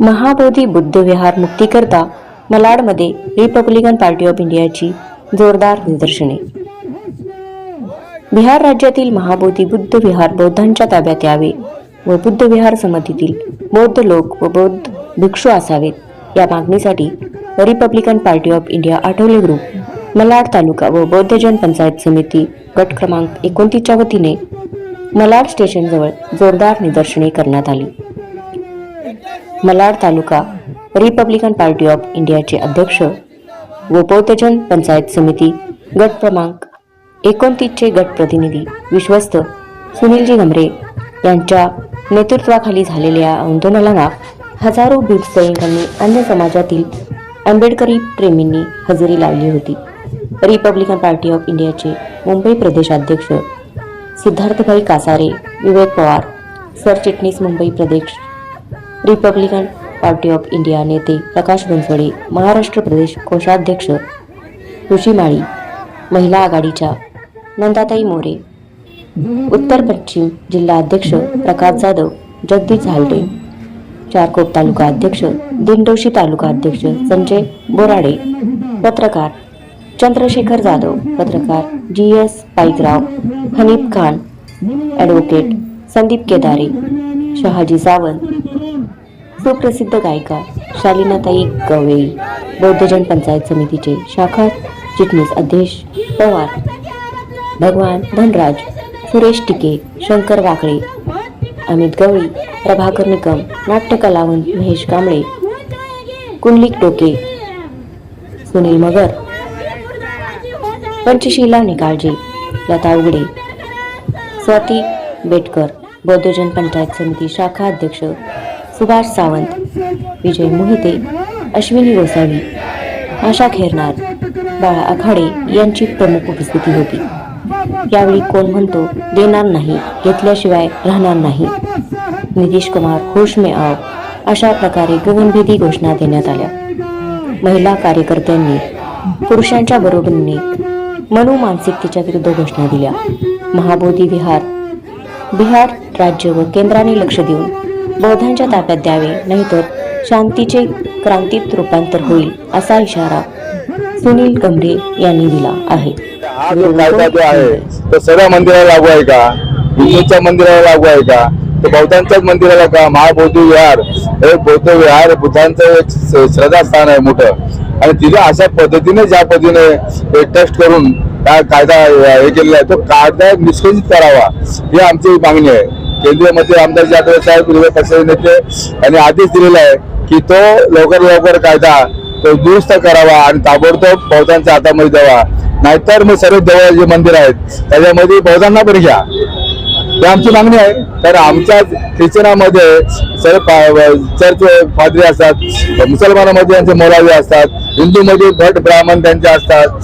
महाबोधी बुद्ध विहार मुक्तीकरता मलाडमध्ये Republican party of इंडियाची जोरदार निदर्शने. बिहार राज्यातील महाबोधी बुद्ध विहार बौद्धांच्या ताब्यात यावे व बुद्ध विहार समितीतील बौद्ध लोक व बौद्ध भिक्षू असावेत. या मागणीसाठी Republican Party of India Athawale group Malad taluka व बौद्धजन पंचायत समिती गट क्रमांक एकोणतीसच्या वतीने मलाड स्टेशनजवळ जोरदार निदर्शने करण्यात आली. Malad taluka Republican Party of इंडियाचे अध्यक्ष व बौद्धजन पंचायत समिती गट क्रमांक एकोणतीसचे गट प्रतिनिधी विश्वस्त सुनीलजी गमरे यांच्या नेतृत्वाखाली झालेल्या आंदोलनाला हजारो भीमसैनिकांनी अन्य समाजातील आंबेडकरी प्रेमींनी हजेरी लावली होती. रिपब्लिकन पार्टी ऑफ इंडियाचे मुंबई प्रदेशाध्यक्ष सिद्धार्थभाई कासारे विवेक पवार सरचिटणीस मुंबई प्रदेश रिपब्लिकन पार्टी ऑफ इंडिया नेते प्रकाश बनसोडे महाराष्ट्र प्रदेश कोषाध्यक्ष ऋषी माळी महिला आघाडीच्या नंदाताई मोरे उत्तर पश्चिम जिल्हा अध्यक्ष प्रकाश जाधव जगदीश झालटे चारकोप तालुका अध्यक्ष दिंडोशी तालुका अध्यक्ष संजय बोराडे पत्रकार चंद्रशेखर जाधव पत्रकार G S Paikrao Hanif Khan advocate Sandeep Kedare Shahaji Sawant सुप्रसिद्ध गायिका शालिनाताई गवळी बौद्धजन पंचायत समितीचे शाखा चिटणीस अध्यक्ष पवार भगवान धनराज सुरेश टिके शंकर वाकळे अमित गवळी प्रभाकर निकम नाट्यकलावंत महेश कांबळे कुंडलिक टोके सुनील मगर पंचशीला निकाळजे लता उगडे स्वाती बेटकर बौद्धजन पंचायत समिती शाखा अध्यक्ष सुभाष सावंत विजय मोहिते अश्विनी गोसावी आशा खेरनार बाळा आखाडे यांची प्रमुख उपस्थिती होती. यावेळी कोण म्हणतो देणार नाही घेतल्याशिवाय राहणार नाही. नितीश कुमार होश में आव अशा प्रकारे गगनभेदी घोषणा देण्यात आल्या. महिला कार्यकर्त्यांनी पुरुषांच्या बरोबरीने मनोमानसिकतेच्या विरुद्ध घोषणा दिल्या. महाबोधी विहार बिहार राज्य व केंद्राने लक्ष देऊन बौद्धांच्या ताब्यात द्यावे नाहीतर शांतीचे क्रांतीत रूपांतर होईल असा इशारा सुनील कमरे यांनी दिला आहे. हा जो कायदा जो आहे तो सर्व मंदिराला लागू आहे का? हिंदूच्या मंदिराला लागू आहे का? तो बौद्धांच्याच मंदिराला का? महाबौद्ध विहार हे बौद्ध विहार बुद्धांचं एक श्रद्धा श्रद्धास्थान आहे मोठं. आणि तिथे अशा पद्धतीने ज्या पद्धतीने टेस्ट करून काय कायदा हे केलेला आहे तो कायदा निष्कासित करावा ही आमची मागणी आहे. केंद्रीय मंत्री आमदार जाधव साहेब विरोधी पक्षाचे नेते यांनी आदेश दिलेला आहे की तो लवकर लवकर कायदा तो दुरुस्त करावा आणि ताबडतोब बौद्धांच्या हातामध्ये द्यावा. नाहीतर मग सर्व देवळ जे मंदिर आहेत त्याच्यामध्ये बौद्धांना पण घ्या. ही आमची मागणी आहे. तर आमच्या ख्रिश्चनामध्ये सर्व पा- चर्च पादरी असतात मुसलमानामध्ये यांचे मोलावे असतात हिंदूमध्ये भट ब्राह्मण त्यांचे असतात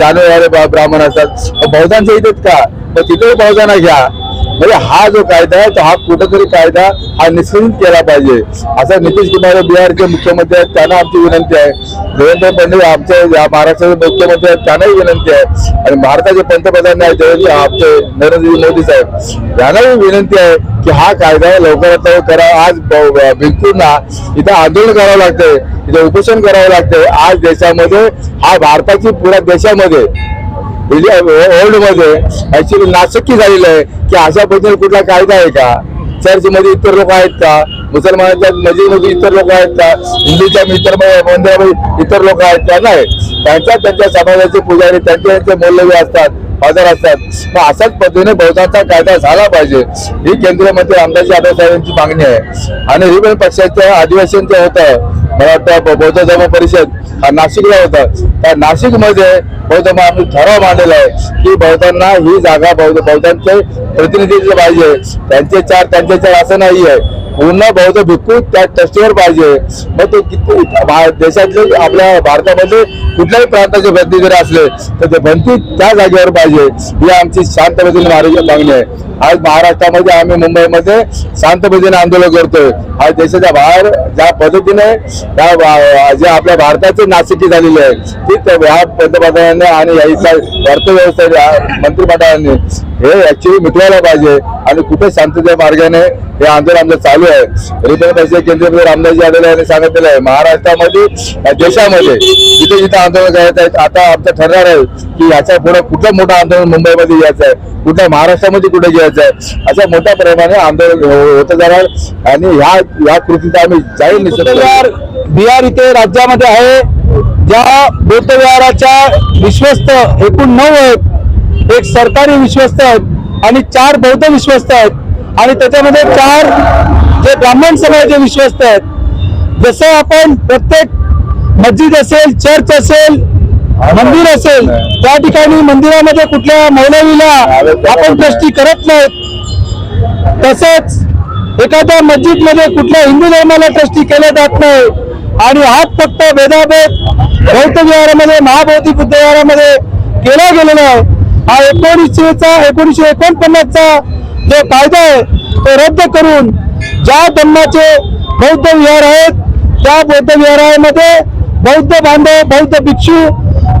जानेवारी ब्राह्मण असतात. बौद्धांचे इथेच का? तर तिथे बौद्धांना घ्या. म्हणजे हा जो कायदा आहे तो हा कुठेतरी कायदा हा निश्चित केला पाहिजे. असं नितीश कुमार बिहारचे मुख्यमंत्री आहेत त्यांना आमची विनंती आहे. देवेंद्र फडणवीस आमचे या महाराष्ट्राचे मुख्यमंत्री आहेत त्यांनाही विनंती आहे. आणि भारताचे पंतप्रधान आहेत देवेंद्र आमचे नरेंद्र मोदी साहेब. यांनाही विनंती आहे की हा कायदा लवकरात लवकर करा. आज ब- इथं आंदोलन करावं लागतंय इथं उपोषण करावं लागतंय. आज देशामध्ये हा भारताची पुऱ्या देशामध्ये म्हणजे मध्ये ऍक्च्युली नाचक्की झालेलं आहे की अशा पद्धतीने कुठला कायदा आहे का? चर्च मध्ये इतर लोक आहेत का? मुसलमानांच्या मस्जिदमध्ये इतर लोक आहेत का? हिंदूच्या इतर मंदिरामध्ये इतर लोक आहेत का? नाही. त्यांच्या त्यांच्या समाजाचे पुजारी त्यांचे त्यांचे मौलवी असतात बाजार असतात. मग अशाच पद्धतीने बहुतांचा कायदा झाला पाहिजे. ही केंद्रीय मंत्री आमदार जाधव साहेबांची मागणी आहे. आणि ही पण पक्षाचं अधिवेशन जे होतं. मला वाटतं बौद्ध धर्म परिषद हा नाशिकला होता. त्या नाशिकमध्ये बौद्ध आम्ही ठराव मांडलेला आहे की बौद्धांना ही जागा बौद्ध बौद्धांचे प्रतिनिधित्व पाहिजे. त्यांचे चार त्यांचे चार असं नाही आहे पूर्ण बौद्ध भिक्खू त्या ट्रस्टीवर पाहिजे. मग तो किती देशातले आपल्या भारतामध्ये कुठल्याही प्रांताचे प्रतिनिधी जरी असले तर ते बनती त्या जागेवर पाहिजे. ही आमची शांतपद्धतीने मारायची मागणी आहे. आज महाराष्ट्रामध्ये आम्ही मुंबईमध्ये शांतपतीने आंदोलन करतोय. आज देशाच्या बाहेर ज्या पद्धतीने त्या जे आपल्या भारताची नाशिकी झालेली आहे ती ह्या पंतप्रधानांनी आणि याचा अर्थव्यवस्था मंत्रिमंडळाने हे ऍक्च्युली मिटवायला पाहिजे आणि कुठे शांततेच्या मार्गाने हे आंदोलन आमचं चालू आहे. रिपब्लिकन केंद्रीय मंत्री रामदासजी आठवले यांनी सांगितलेलं आहे महाराष्ट्रामध्ये देशामध्ये जिथे जिथे आंदोलन करायचं आहे आता आमचं ठरणार आहे की याच्यापुढे कुठलं मोठं आंदोलन मुंबईमध्ये घ्यायचं आहे कुठल्या महाराष्ट्रामध्ये कुठे घ्यायचं आहे असं मोठ्या प्रमाणे आंदोलन हो- होत होतं जाणार. आणि ह्या ह्या कृतीचा आम्ही जाहीर निश्चित बिहार इथे राज्यामध्ये आहे. ज्या बौद्धविहाराच्या विश्वस्त एकूण नऊ आहेत एक सरकारी विश्वस्त आहेत आणि चार बौद्ध विश्वस्त आहेत. आणि त्याच्यामध्ये चार जे ब्राह्मण समाजाचे विश्वस्त आहेत. जसं आपण प्रत्येक मस्जिद असेल चर्च असेल मंदिर असेल त्या ठिकाणी मंदिरामध्ये कुठल्या मौलवीला आपण ट्रस्टी करत नाहीत. तसेच एखाद्या मस्जिदमध्ये कुठल्या हिंदू धर्माला ट्रस्टी केलं जात नाही. आणि हाच फक्त भेदाभेद बौद्ध विहारामध्ये महाबौद्धी बुद्ध विहारामध्ये केला गेलेला आहे. हा एकोणीसशेचा एकोणीसशे एकोणपन्नासचा जो कायदा आहे तो रद्द करून ज्या धर्माचे बौद्ध विहार आहेत त्या बौद्ध विहारामध्ये बौद्ध बांधव बौद्ध भिक्षू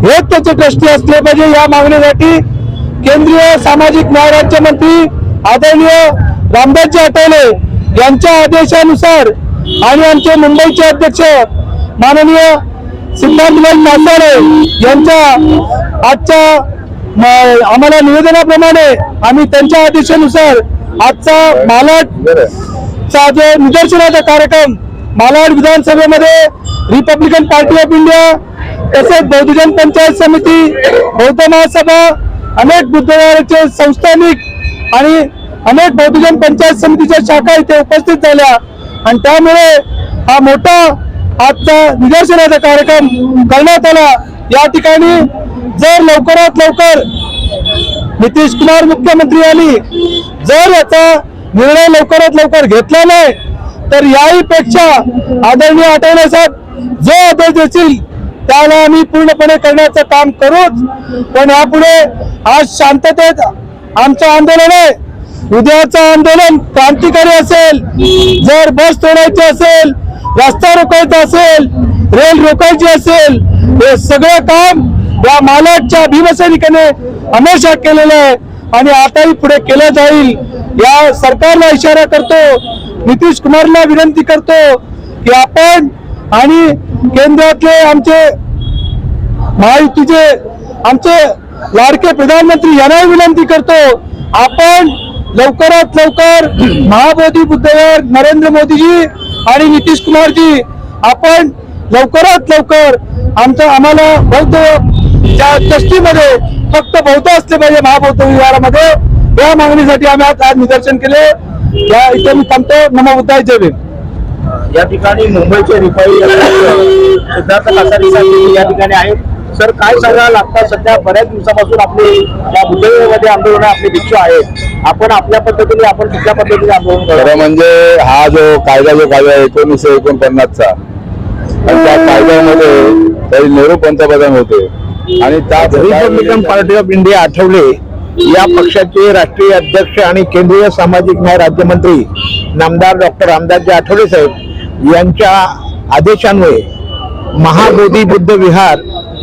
हेच त्याचे ट्रस्टी असले पाहिजे या मागणीसाठी केंद्रीय सामाजिक न्याय राज्यमंत्री आदरणीय रामदासजी आठवले यांच्या आदेशानुसार आणि आमचे मुंबईचे अध्यक्ष माननीय सिद्धार्थलाल नांदाळे यांच्या आजच्या आम्हाला निवेदनाप्रमाणे आम्ही त्यांच्या आदेशानुसार आजचा मालाड चा जो निदर्शनाचा कार्यक्रम मालाड विधानसभेमध्ये रिपब्लिकन पार्टी ऑफ इंडिया तसेच बहुजन पंचायत समिती बौद्ध महासभा अनेक बुद्धवाराचे संस्थानिक आणि अनेक बहुजन पंचायत समितीच्या शाखा इथे उपस्थित झाल्या. आणि त्यामुळे हा मोठा आजचा निदर्शनाचा कार्यक्रम करण्यात आला. या ठिकाणी जर लवकरात लवकर नितीश कुमार मुख्यमंत्री यांनी जर याचा निर्णय लवकरात लवकर घेतला नाही तर याही पेक्षा आदरणीय आठवले साहेब जो आदेश देतील त्याला आम्ही पूर्णपणे करण्याचं काम करूच पण यापुढे आज शांततेत आमचं आंदोलन आहे. उद्याचं आंदोलन क्रांतिकारी असेल जर बस तोडायची असेल रस्ता रोखायचा असेल रेल रोखायची असेल हे सगळं काम या मालाडच्या भीमसैनिकाने हमेशा केलेलं आहे आणि आताही पुढे केलं जाईल. या सरकारला इशारा करतो नितीश कुमारला विनंती करतो की आपण आणि केंद्रातले आमचे महायुतीचे आमचे लाडके प्रधानमंत्री यांनाही विनंती करतो आपण लवकरात लवकर महाबोधी बुद्धवर नरेंद्र मोदीजी आणि नितीश कुमारजी आपण लवकरात लवकर आमचं आम्हाला बौद्ध त्या ट्रस्टीमध्ये फक्त बौद्ध असले पाहिजे महाबौद्ध विहारामध्ये या मागणीसाठी आम्ही आज आज निदर्शन केले. या इथे मी थांबतो. नमो बुद्धाय. जय भीम. या ठिकाणी मुंबईचे रिफाई सिद्धार्थ कासारी साहेब या ठिकाणी आहेत. सर काय सांगाल? आता सध्या बऱ्याच दिवसापासून आपले या बुद्धविहारामध्ये आंदोलन आपले भिक्षू आहेत. आपण आपल्या पद्धतीने आपण कुठल्या पद्धतीने आंदोलन खरं करतो म्हणजे हा जो कायदा जो कायदा आहे एकोणीसशे एकोणपन्नासचा. आणि त्या कायद्यामध्ये काही नेहरू पंतप्रधान होते. आणि त्या Republican Party of India Athawale. या पक्षाचे राष्ट्रीय अध्यक्ष आणि केंद्रीय सामाजिक न्याय राज्यमंत्री नामदार डॉक्टर रामदासजी आठवले साहेब. यांच्या आदेशान्वये महाबोधी बुद्ध विहार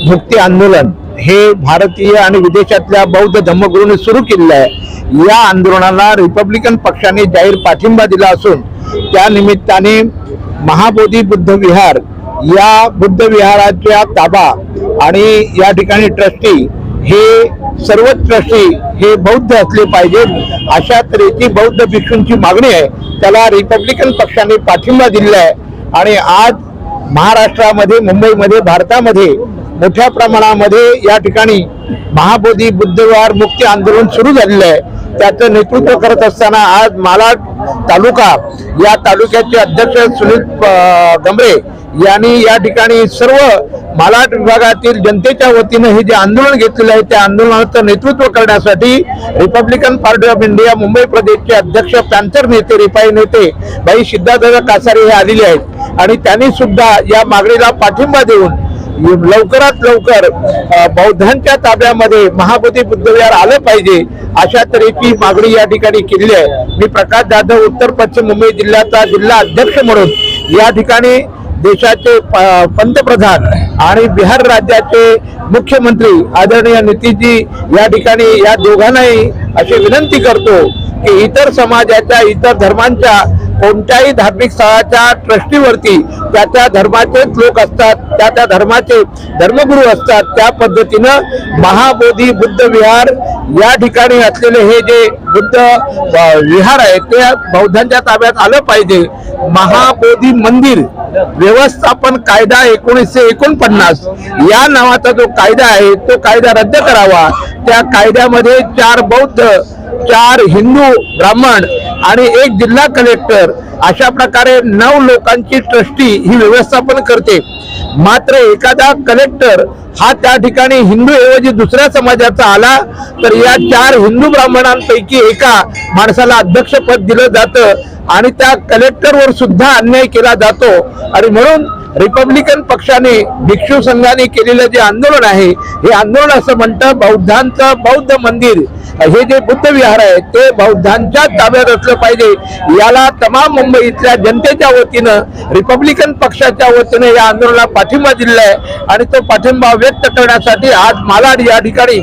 मुक्ती आंदोलन हे भारतीय आणि विदेशातल्या बौद्ध धम्मगुरूंनी सुरू केलेलं आहे. या आंदोलनाला रिपब्लिकन पक्षाने जाहीर पाठिंबा दिला असून त्या निमित्ताने महाबोधी बुद्ध विहार या बुद्ध विहाराच्या ताबा आणि या ठिकाणी ट्रस्टी हे सर्वच ट्रस्टी हे बौद्ध असले पाहिजेत. अशा तऱ्हेची बौद्ध भिक्षूंची मागणी आहे. त्याला रिपब्लिकन पक्षाने पाठिंबा दिलेला आहे. आणि आज महाराष्ट्रामध्ये मुंबईमध्ये भारतामध्ये मोठ्या प्रमाणामध्ये या ठिकाणी महाबोधी बुद्धवार मुक्ती आंदोलन सुरू झालेलं आहे. त्याचं नेतृत्व करत असताना आज मालाड तालुका या तालुक्याचे अध्यक्ष सुनील गमरे यांनी या ठिकाणी सर्व मालाड विभागातील जनतेच्या वतीनं हे जे आंदोलन घेतलेलं आहे त्या आंदोलनाचं नेतृत्व करण्यासाठी Republican Party of India Mumbai प्रदेशचे अध्यक्ष पॅन्थर नेते रिपाई नेते भाई सिद्धार्थ कासारे हे आलेले आहेत. आणि त्यांनी सुद्धा या मागणीला पाठिंबा देऊन लवकरात लवकर बौद्धांच्या ताब्यामध्ये महाबोधी बुद्धविहार आलं पाहिजे अशा तऱ्हेची मागणी या ठिकाणी केली आहे. मी प्रकाश जाधव उत्तर पश्चिम मुंबई जिल्ह्याचा जिल्हा अध्यक्ष म्हणून या ठिकाणी देशाचे प- पंतप्रधान आणि बिहार राज्याचे मुख्यमंत्री आदरणीय नितीशजी या ठिकाणी या दोघांनाही अशी विनंती करतो की इतर समाजाच्या इतर धर्मांच्या कोणत्याही धार्मिक स्थळाच्या ट्रस्टीवरती त्या त्या धर्माचेच लोक असतात त्या त्या धर्माचे धर्मगुरू असतात त्या पद्धतीनं महाबोधी बुद्ध विहार या ठिकाणी असलेले हे जे बुद्ध विहार आहे ते बौद्धांच्या ताब्यात आलं पाहिजे. महाबोधी मंदिर व्यवस्थापन कायदा एकोणीसशे एकोणपन्नास या नावाचा जो कायदा आहे तो कायदा रद्द करावा. त्या कायद्यामध्ये चार बौद्ध चार हिंदू ब्राह्मण आणि एक जिल्हा कलेक्टर अशा प्रकारे नऊ लोकांची ट्रस्टी ही व्यवस्थापन करते. मात्र एखादा कलेक्टर हा त्या ठिकाणी हिंदू ऐवजी दुसऱ्या समाजाचा आला तर या चार हिंदू ब्राह्मणांपैकी एका माणसाला अध्यक्षपद दिलं जातं आणि त्या कलेक्टरवर सुद्धा अन्याय केला जातो. आणि म्हणून रिपब्लिकन पक्षाने भिक्षू संघाने केलेलं जे आंदोलन आहे हे आंदोलन असं म्हणतं बौद्धांचं बौद्ध मंदिर हे जे बुद्ध विहार आहे ते बौद्धांच्या ताब्यात असलं पाहिजे. याला तमाम मुंबईतल्या जनतेच्या वतीनं रिपब्लिकन पक्षाच्या वतीनं या आंदोलनाला पाठिंबा दिलेला आहे. आणि तो पाठिंबा व्यक्त करण्यासाठी आज मालाड या ठिकाणी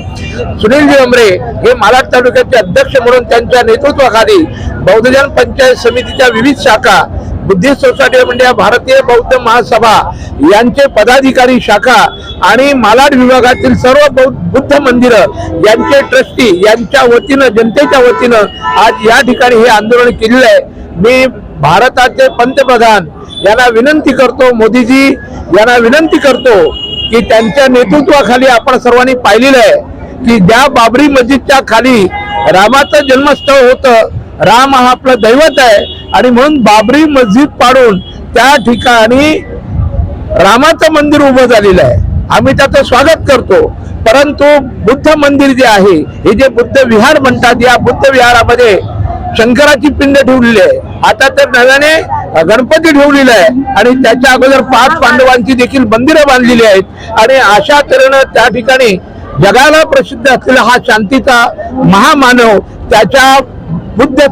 सुनीलजी अमरे हे मालाड तालुक्याचे अध्यक्ष म्हणून त्यांच्या नेतृत्वाखाली बौद्धजन पंचायत समितीच्या विविध शाखा बुद्धिस्ट सोसायटी ऑफ इंडिया भारतीय बौद्ध महासभा यांचे पदाधिकारी शाखा आणि मालाड विभागातील सर्व बौद्ध बुद्ध मंदिरं यांचे ट्रस्टी यांच्या वतीनं जनतेच्या वतीनं आज या ठिकाणी हे आंदोलन केलेलं आहे. मी भारताचे पंतप्रधान यांना विनंती करतो मोदीजी यांना विनंती करतो की त्यांच्या नेतृत्वाखाली आपण सर्वांनी पाहिलेलं आहे की ज्या बाबरी मस्जिदच्या खाली रामाचं जन्मस्थळ होतं राम हा आपलं दैवत आहे. आणि म्हणून बाबरी मस्जिद पाडून त्या ठिकाणी रामाचं मंदिर उभं झालेलं आहे. आम्ही त्याचं स्वागत करतो. परंतु बुद्ध मंदिर जे आहे हे जे बुद्ध विहार म्हणतात या बुद्ध विहारामध्ये शंकराची पिंड ठेवलेली आहे. आता तर नव्याने गणपती ठेवलेला आहे. आणि त्याच्या अगोदर पाच पांडवांची देखील मंदिरं बांधलेली आहेत. आणि अशा तऱ्हेनं त्या ठिकाणी जगाला प्रसिद्ध असलेला हा शांतीचा महामानव त्याच्या बुद्ध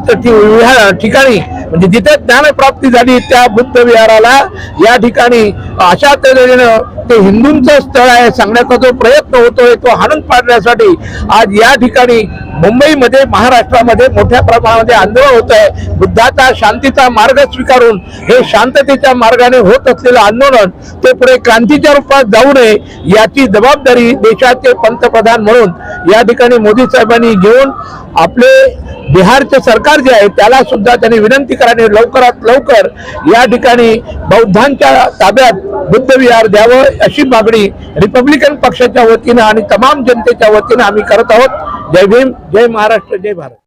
ठिकाणी म्हणजे जिथे ज्ञानप्राप्ती झाली त्या बुद्ध विहाराला या ठिकाणी अशा तऱ्हेनं ते हिंदूंचं स्थळ आहे सांगण्याचा जो प्रयत्न होतोय तो हाणून पाडण्यासाठी आज या ठिकाणी मुंबईमध्ये महाराष्ट्रामध्ये मोठ्या प्रमाणामध्ये आंदोलन होत आहे बुद्धाचा शांतीचा मार्ग स्वीकारून हे शांततेच्या मार्गाने होत असलेलं आंदोलन ते पुढे क्रांतीच्या रूपात जाऊ नये याची जबाबदारी देशाचे पंतप्रधान म्हणून या ठिकाणी मोदी साहेबांनी घेऊन आपले बिहारचे सरकार जे आहे त्याला सुद्धा त्यांनी विनंती करावी लवकरात लवकर या ठिकाणी बौद्धांच्या ताब्यात बुद्ध विहार द्यावं अशी मागणी रिपब्लिकन पक्षाच्या वतीनं आणि तमाम जनतेच्या वतीनं आम्ही करत आहोत. जय भीम जय महाराष्ट्र जय भारत.